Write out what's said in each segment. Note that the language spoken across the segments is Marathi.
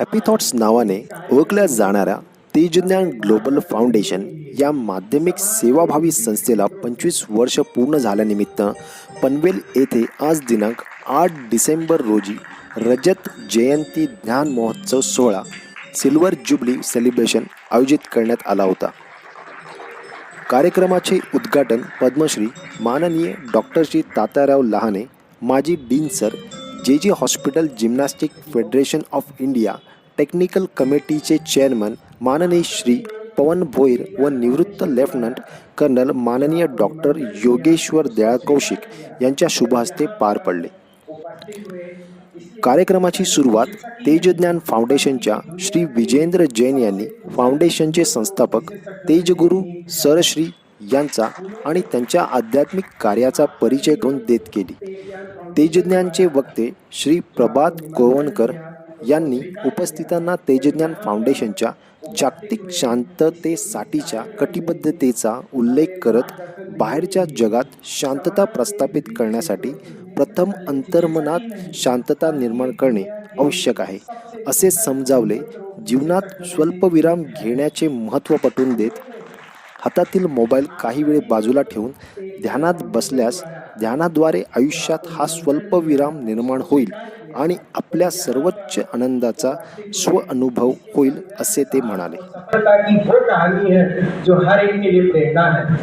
हॅपी थॉट्स नावाने ओळखल्या जाणाऱ्या तेजज्ञान ग्लोबल फाउंडेशन या माध्यमिक सेवाभावी संस्थेला पंचवीस वर्ष पूर्ण झाल्यानिमित्त पनवेल येथे आज दिनांक आठ डिसेंबर रोजी रजत जयंती ज्ञान महोत्सव सोहळा सिल्वर जुबली सेलिब्रेशन आयोजित करण्यात आला होता. कार्यक्रमाचे उद्घाटन पद्मश्री माननीय डॉक्टर श्री तात्याराव लहाने माजी dean sir J J hospital gymnastic federation of India technical कमिटीचे चेअरमन माननीय श्री पवन भोईर व निवृत्त लेफ्टनंट कर्नल माननीय डॉक्टर योगेश्वर दयाळ कौशिक यांच्या शुभहस्ते पार पडले. कार्यक्रमाची सुरुवात तेजज्ञान फाउंडेशनच्या श्री विजेंद्र जैन यांनी फाउंडेशनचे संस्थापक तेजगुरू सरश्री यांचा आणि त्यांच्या आध्यात्मिक कार्याचा परिचय करून देत केली. तेजज्ञानचे वक्ते श्री प्रभात गोवणकर यांनी उपस्थितांना तेजज्ञान फाउंडेशनच्या जागतिक शांततेसाठीच्या कटिबद्धतेचा उल्लेख करत बाहेरच्या जगात शांतता प्रस्थापित करण्यासाठी प्रथम अंतर्मनात शांतता निर्माण करणे आवश्यक आहे. असे समजावले जीवनात स्वल्पविराम घेण्याचे महत्त्व पटवून देत हातातील मोबाईल काही वेळ बाजूला ठेवून ध्यानात बसल्यास ध्यानाद्वारे आयुष्यात हा स्वल्पविराम निर्माण होईल आणि आपल्या सर्वोच्च आनंदाचा स्वअनुभव होईल असे ते म्हणाले. सफलता की वो कहानी है जो हर एक के लिए प्रेरणा है.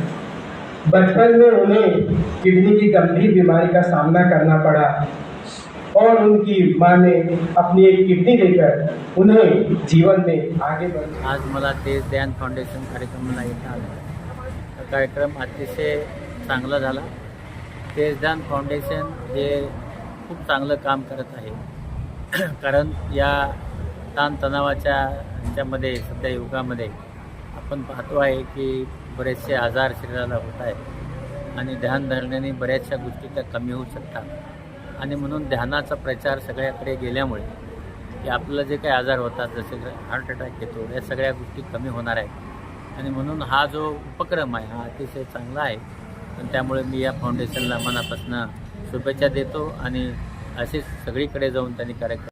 बचपन में उन्हें किडनी की गंभीर बीमारी का सामना करना पड़ा और उनकी माँ ने अपनी एक किडनी देकर उन्हें जीवन में आगे बढ़ आज मला तेज ध्यान फाउंडेशन कार्यक्रमाला येता आलं हा कार्यक्रम अतिशय चांगला झाला. तेज ध्यान फाउंडेशन हे खूप चांगलं काम करत आहे. कारण या ताणतणावाच्या ह्याच्यामध्ये सध्या युगामध्ये आपण पाहतो आहे की बरेचसे आजार शरीराला होत आहेत आणि ध्यान धरण्याने बऱ्याचशा गोष्टी त्या कमी होऊ शकतात. आणि म्हणून ध्यानाचा प्रचार सगळ्याकडे गेल्यामुळे की आपलं जे काही आजार होतात जसे हार्ट अटॅक येतो या सगळ्या गोष्टी कमी होणार आहेत. आणि म्हणून हा जो उपक्रम आहे हा अतिशय चांगला आहे. त्यामुळे मी या फाउंडेशनला मनापासून शुभेच्छा देतो आणि असेच सगळीकडे जाऊन त्यांनी कार्यक्रम